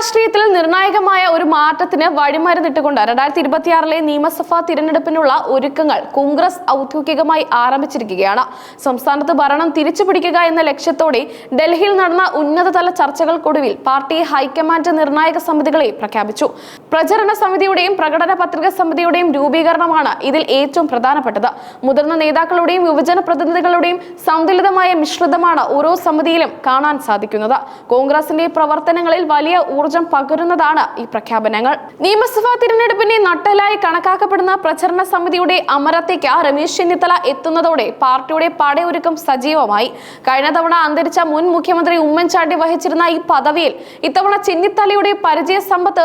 രാഷ്ട്രീയത്തിൽ നിർണായകമായ ഒരു മാറ്റത്തിന് വഴിമരുന്നിട്ടുകൊണ്ട് രണ്ടായിരത്തി ഇരുപത്തിയാറിലെ നിയമസഭാ തിരഞ്ഞെടുപ്പിനുള്ള ഒരുക്കങ്ങൾ കോൺഗ്രസ് ഔദ്യോഗികമായി ആരംഭിച്ചിരിക്കുകയാണ്. സംസ്ഥാനത്ത് ഭരണം തിരിച്ചുപിടിക്കുക എന്ന ലക്ഷ്യത്തോടെ ഡൽഹിയിൽ നടന്ന ഉന്നതതല ചർച്ചകൾക്കൊടുവിൽ പാർട്ടി ഹൈക്കമാൻഡ് നിർണായക സമിതികളെ പ്രഖ്യാപിച്ചു. പ്രചരണ സമിതിയുടെയും പ്രകടന പത്രിക സമിതിയുടെയും രൂപീകരണമാണ് ഇതിൽ ഏറ്റവും പ്രധാനപ്പെട്ടത്. മുതിർന്ന നേതാക്കളുടെയും യുവജന പ്രതിനിധികളുടെയും സന്തുലിതമായ മിശ്രിതമാണ് ഓരോ സമിതിയിലും കാണാൻ സാധിക്കുന്നത്. കോൺഗ്രസിന്റെ പ്രവർത്തനങ്ങളിൽ വലിയ ഊർജം പകരുന്നതാണ് ഈ പ്രഖ്യാപനങ്ങൾ. നിയമസഭാ തിരഞ്ഞെടുപ്പിനെ നട്ടലായി കണക്കാക്കപ്പെടുന്ന പ്രചരണ സമിതിയുടെ അമരത്തേക്ക് രമേശ് ചെന്നിത്തല എത്തുന്നതോടെ പാർട്ടിയുടെ പടയൊരുക്കം സജീവമായി. കഴിഞ്ഞ തവണ അന്തരിച്ച മുൻ മുഖ്യമന്ത്രി ഉമ്മൻചാണ്ടി വഹിച്ചിരുന്ന ഈ പദവിയിൽ ഇത്തവണ ചെന്നിത്തലയുടെ പരിചയ സമ്പത്ത്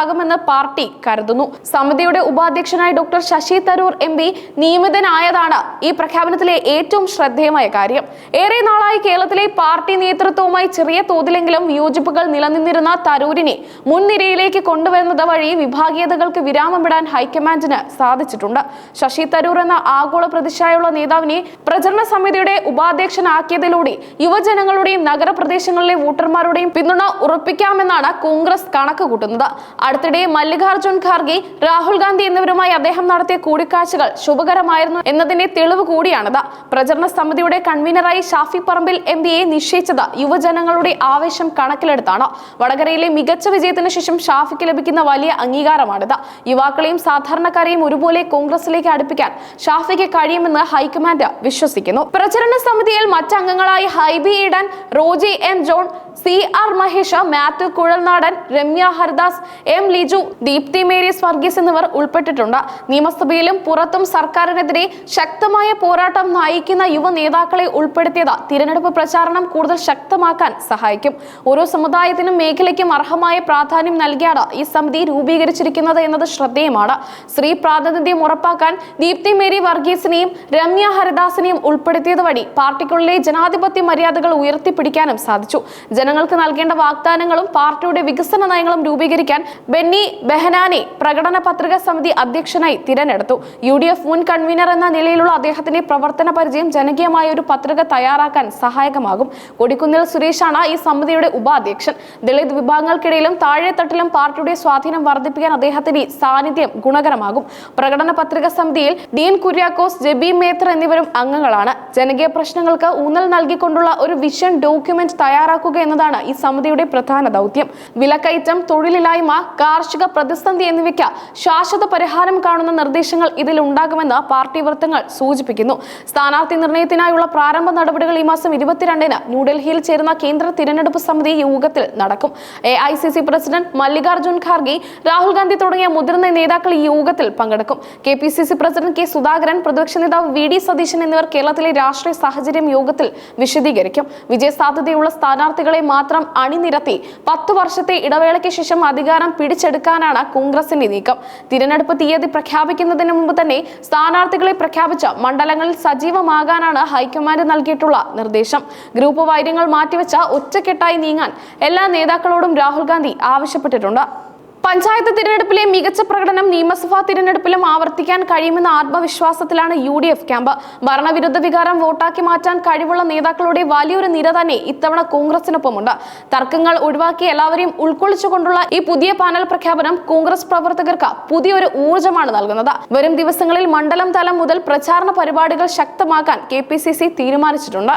മുതൽക്കൂട്ടാകുമെന്ന് പാർട്ടി കരുതുന്നു. സമിതിയുടെ ഉപാധ്യക്ഷനായ doctor Shashi Tharoor M P നിയമിതനായതാണ് ഈ പ്രഖ്യാപനത്തിലെ ഏറ്റവും ശ്രദ്ധേയമായ കാര്യം. ഏറെ നാളായി കേരളത്തിലെ പാർട്ടി നേതൃത്വവുമായി ചെറിയ തോതിലെങ്കിലും യോജിപ്പുകൾ നിലനിന്നിരുന്ന തരൂരിനെ മുൻനിരയിലേക്ക് കൊണ്ടുവരുന്നത് വഴി വിഭാഗീയതകൾക്ക് വിരാമമിടാൻ ഹൈക്കമാൻഡിന് സാധിച്ചിട്ടുണ്ട്. ശശി തരൂർ എന്ന ആഗോള പ്രതിഷ്ഠയുള്ള നേതാവിനെ പ്രചരണ സമിതിയുടെ ഉപാധ്യക്ഷനാക്കിയതിലൂടെ യുവജനങ്ങളുടെയും നഗരപ്രദേശങ്ങളിലെ വോട്ടർമാരുടെയും പിന്തുണ ഉറപ്പിക്കാമെന്നാണ് കോൺഗ്രസ് കണക്ക് കൂട്ടുന്നത് അടുത്തിടെ മല്ലികാർജുൻ ഖാർഗെ രാഹുൽ ഗാന്ധി എന്നിവരുമായി അദ്ദേഹം നടത്തിയ കൂടിക്കാഴ്ചകൾ ശുഭകരമായിരുന്നു എന്നതിന്റെ തെളിവ് കൂടിയാണിത്. പ്രചരണ സമിതിയുടെ കൺവീനറായി ഷാഫി പറമ്പിൽ എം പിയെ നിശ്ചയിച്ചത് യുവജനങ്ങളുടെ ആവേശം കണക്കിലെടുത്താണ്. വടകരയിലെ മികച്ച വിജയത്തിന് ശേഷം ഷാഫിക്ക് ലഭിക്കുന്ന വലിയ അംഗീകാരമാണിത്. യുവാക്കളെയും സാധാരണക്കാരെയും ഒരുപോലെ കോൺഗ്രസിലേക്ക് അടുപ്പിക്കാൻ ഷാഫിക്ക് കഴിയുമെന്ന് ഹൈക്കമാൻഡ് വിശ്വസിക്കുന്നു. പ്രചരണ സമിതിയിൽ മറ്റംഗങ്ങളായി Hibi Eden Roji N John C R Mahesh Mathew Kuzhalnadan Ramya Haridas M Liju Deepthi Marys Varghese എന്നിവർ ഉൾപ്പെട്ടിട്ടുണ്ട്. നിയമസഭയിലും പുറത്തും സർക്കാരിനെതിരെ ശക്തമായ പോരാട്ടം നയിക്കുന്ന യുവ നേതാക്കളെ ഉൾപ്പെടുത്തിയത് തിരഞ്ഞെടുപ്പ് പ്രചാരണം കൂടുതൽ ശക്തമാക്കാൻ സഹായിക്കും. ഓരോ സമുദായത്തിനും മേഖലയ്ക്കും അർഹമായ പ്രാധാന്യം നൽകിയാണ് ഈ സമിതി രൂപീകരിച്ചിരിക്കുന്നത് എന്നത് ശ്രദ്ധേയമാണ്. സ്ത്രീ പ്രാതിനിധ്യം ഉറപ്പാക്കാൻ ദീപ്തി മേരി വർഗീസിനെയും രമ്യ ഹരിദാസിനെയും ഉൾപ്പെടുത്തിയത് വഴി പാർട്ടിക്കുള്ളിലെ ജനാധിപത്യ മര്യാദകൾ ഉയർത്തിപ്പിടിക്കാനും സാധിച്ചു. ജനങ്ങൾക്ക് നൽകേണ്ട വാഗ്ദാനങ്ങളും പാർട്ടിയുടെ വികസന നയങ്ങളും രൂപീകരിക്കാൻ ബെന്നി ബെഹനാനെ പ്രകടന പത്രിക സമിതി അധ്യക്ഷനായി തിരഞ്ഞെടുത്തു. യു ഡി എഫ് മുൻ കൺവീനർ എന്ന നിലയിലുള്ള അദ്ദേഹത്തിന്റെ പ്രവർത്തന പരിചയം ജനകീയമായ ഒരു പത്രിക തയ്യാറാക്കാൻ സഹായകമാകും. കൊടിക്കുന്നിൽ സുരേഷാണ് ഈ സമിതിയുടെ ഉപാധ്യക്ഷൻ. ദളിത് വിഭാഗങ്ങൾക്കിടയിലും താഴെത്തട്ടിലും പാർട്ടിയുടെ സ്വാധീനം വർദ്ധിപ്പിക്കാൻ അദ്ദേഹത്തിന്റെ സാന്നിധ്യം ഗുണകരമാകും. പ്രകടന പത്രിക സമിതിയിൽ ഡീൻ കുര്യാക്കോസ് ജെബി മേത്ര എന്നിവരും അംഗങ്ങളാണ്. ജനകീയ പ്രശ്നങ്ങൾക്ക് ഊന്നൽ നൽകിക്കൊണ്ടുള്ള ഒരു വിഷൻ ഡോക്യുമെന്റ് തയ്യാറാക്കുക എന്നതാണ് ഈ സമിതിയുടെ പ്രധാന ദൗത്യം. വിലക്കയറ്റം തൊഴിലില്ലായ്മ കാർഷിക പ്രതിസന്ധി എന്നിവയ്ക്ക് ശാശ്വത പരിഹാരം കാണുന്ന നിർദ്ദേശങ്ങൾ ഇതിൽ ഉണ്ടാകുമെന്ന് പാർട്ടി വൃത്തങ്ങൾ സൂചിപ്പിക്കുന്നു. സ്ഥാനാർത്ഥി നിർണയത്തിനായുള്ള പ്രാരംഭ നടപടികൾ ഈ മാസം ഇരുപത്തിരണ്ടിന് ന്യൂഡൽഹിയിൽ ചേരുന്ന കേന്ദ്ര തിരഞ്ഞെടുപ്പ് സമിതി യോഗത്തിൽ നടക്കും. A I C C president Mallikarjun Kharge Rahul Gandhi തുടങ്ങിയ മുതിർന്ന നേതാക്കൾ ഈ യോഗത്തിൽ പങ്കെടുക്കും. K P C C president K Sudhakaran പ്രതിപക്ഷ നേതാവ് വി ഡി സതീശൻ എന്നിവർ കേരളത്തിലെ രാഷ്ട്രീയ സാഹചര്യം യോഗത്തിൽ വിശദീകരിക്കും. വിജയസാധ്യതയുള്ള സ്ഥാനാർത്ഥികളെ മാത്രം അണിനിരത്തി പത്തു വർഷത്തെ ഇടവേളയ്ക്ക് ശേഷം അധികാരം പിടിച്ചെടുക്കാനാണ് കോൺഗ്രസിന്റെ നീക്കം. തിരഞ്ഞെടുപ്പ് തീയതി പ്രഖ്യാപിക്കുന്നതിന് മുമ്പ് തന്നെ സ്ഥാനാർത്ഥികളെ പ്രഖ്യാപിച്ച മണ്ഡലങ്ങളിൽ സജീവമാകാനാണ് ഹൈക്കമാൻഡ് നൽകിയിട്ടുള്ള നിർദ്ദേശം. ഗ്രൂപ്പ് വൈര്യങ്ങൾ മാറ്റിവെച്ച ഒറ്റക്കെട്ടായി നീങ്ങാൻ എല്ലാ നേതാക്കളോടും രാഹുൽ ഗാന്ധി ആവശ്യപ്പെട്ടിട്ടുണ്ട്. പഞ്ചായത്ത് തിരഞ്ഞെടുപ്പിലെ മികച്ച പ്രകടനം നിയമസഭാ തിരഞ്ഞെടുപ്പിലും ആവർത്തിക്കാൻ കഴിയുമെന്ന ആത്മവിശ്വാസത്തിലാണ് യു ഡി എഫ് ക്യാമ്പ്. ഭരണവിരുദ്ധ വികാരം വോട്ടാക്കി മാറ്റാൻ കഴിവുള്ള നേതാക്കളുടെ വലിയൊരു നിര തന്നെ ഇത്തവണ കോൺഗ്രസിനൊപ്പമുണ്ട്. തർക്കങ്ങൾ ഒഴിവാക്കി എല്ലാവരെയും ഉൾക്കൊള്ളിച്ചുകൊണ്ടുള്ള ഈ പുതിയ പാനൽ പ്രഖ്യാപനം കോൺഗ്രസ് പ്രവർത്തകർക്ക് പുതിയൊരു ഊർജമാണ് നൽകുന്നത്. വരും ദിവസങ്ങളിൽ മണ്ഡലം തലം മുതൽ പ്രചാരണ പരിപാടികൾ ശക്തമാക്കാൻ കെ തീരുമാനിച്ചിട്ടുണ്ട്.